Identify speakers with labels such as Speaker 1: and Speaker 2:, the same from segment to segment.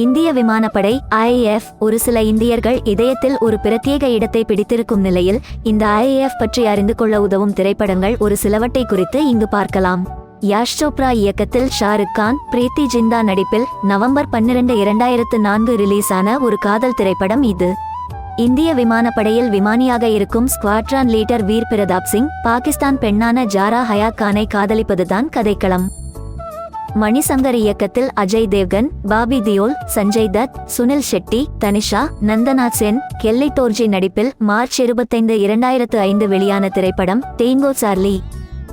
Speaker 1: இந்திய விமானப்படை ஐஏஎஃப் ஒரு சில இந்தியர்கள் இதயத்தில் ஒரு பிரத்யேக இடத்தை பிடித்திருக்கும் நிலையில் இந்த ஐஏஎஃப் பற்றி அறிந்து கொள்ள உதவும் திரைப்படங்கள் ஒரு சிலவற்றை குறித்து இங்கு பார்க்கலாம். யாஷ் சோப்ரா இயக்கத்தில் ஷாருக் கான் பிரீத்தி ஜிந்தா நடிப்பில் நவம்பர் பன்னிரண்டு இரண்டாயிரத்து நான்கு ரிலீஸான ஒரு காதல் திரைப்படம் இது. இந்திய விமானப்படையில் விமானியாக இருக்கும் ஸ்குவாட்ரான் லீடர் வீர் பிரதாப் சிங் பாகிஸ்தான் பெண்ணான ஜாரா ஹயா கானை காதலிப்பதுதான் கதைக்களம். மணிசங்கர் இயக்கத்தில் அஜய் தேவ்கன் பாபி தியோல் சஞ்சய் தத் சுனில் ஷெட்டி தனிஷா நந்தனா சென் கெல்லி டோர்ஜி நடிப்பில் மார்ச் இருபத்தைந்து இரண்டாயிரத்து ஐந்து வெளியான திரைப்படம் தேங்கோ சார்லி.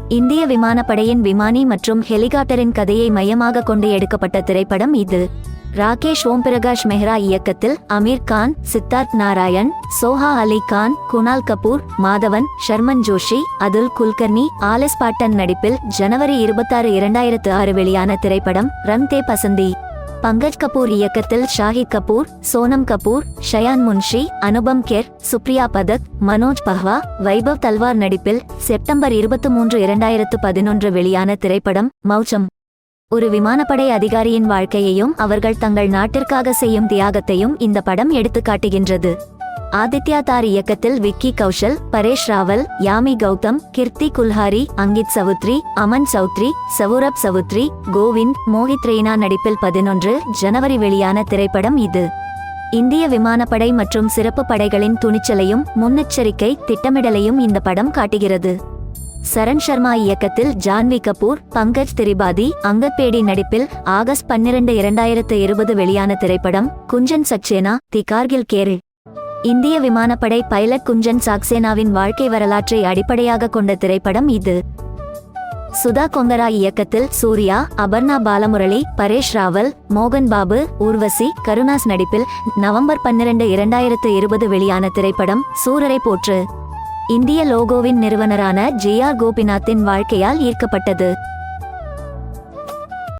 Speaker 1: இந்திய விமானப்படையின் விமானி மற்றும் ஹெலிகாப்டரின் கதையை மையமாக கொண்டு எடுக்கப்பட்ட திரைப்படம் இது. ராகேஷ் ஓம்பிரகாஷ் மெஹ்ரா இயக்கத்தில் அமீர் கான் சித்தார்த் நாராயண் சோஹா அலி கான் குணால் கபூர் மாதவன் ஷர்மன் ஜோஷி அதுல் குல்கர்னி ஆலஸ் பாட்டன் நடிப்பில் ஜனவரி இருபத்தாறு இரண்டாயிரத்து ஆறு வெளியான திரைப்படம் ரங் தே பசந்தி. பங்கஜ் கபூர் இயக்கத்தில் ஷாஹித் கபூர் சோனம் கபூர் ஷயான் முன்ஷி அனுபம் கெர் சுப்ரியா பதக் மனோஜ் பஹ்வா வைபவ் தல்வார் நடிப்பில் செப்டம்பர் இருபத்தி மூன்று இரண்டாயிரத்து பதினொன்று வெளியான திரைப்படம் மௌச்சம். ஒரு விமானப்படை அதிகாரியின் வாழ்க்கையையும் அவர்கள் தங்கள் நாட்டிற்காக செய்யும் தியாகத்தையும் இந்த படம் எடுத்து காட்டுகின்றது. ஆதித்யா தார் இயக்கத்தில் விக்கி கௌஷல் பரேஷ் ராவல் யாமி கௌதம் கிர்த்தி குல்ஹாரி அங்கித் சவுத்ரி அமன் சௌத்ரி சவுரப் சவுத்ரி கோவிந்த் மோஹித் ரெய்னா நடிப்பில் பதினொன்று ஜனவரி வெளியான திரைப்படம் இது. இந்திய விமானப்படை மற்றும் சிறப்பு படைகளின் துணிச்சலையும் முன்னெச்சரிக்கை திட்டமிடலையும் இந்த படம் காட்டுகிறது. சரண் சர்மா இயக்கத்தில் ஜான்வி கபூர் பங்கஜ் திரிபாதி அங்கப்பேடி நடிப்பில் ஆகஸ்ட் பன்னிரண்டு இரண்டாயிரத்து இருபது வெளியான திரைப்படம் குஞ்சன் சக்சேனா தி கார்கில் கேரு. இந்திய விமானப்படை பைலட் குஞ்சன் சாக்சேனாவின் வாழ்க்கை வரலாற்றை அடிப்படையாக கொண்ட திரைப்படம் இது. சுதா கொங்கரா இயக்கத்தில் சூர்யா அபர்ணா பாலமுரளி பரேஷ் ராவல் மோகன் பாபு ஊர்வசி கருணாஸ் நடிப்பில் நவம்பர் பன்னிரண்டு இரண்டாயிரத்து இருபது வெளியான திரைப்படம் சூரரை போற்று. இந்திய லோகோவின் நிறுவனரான ஜே ஆர் கோபிநாத்தின் வாழ்க்கையால் ஈர்க்கப்பட்டது.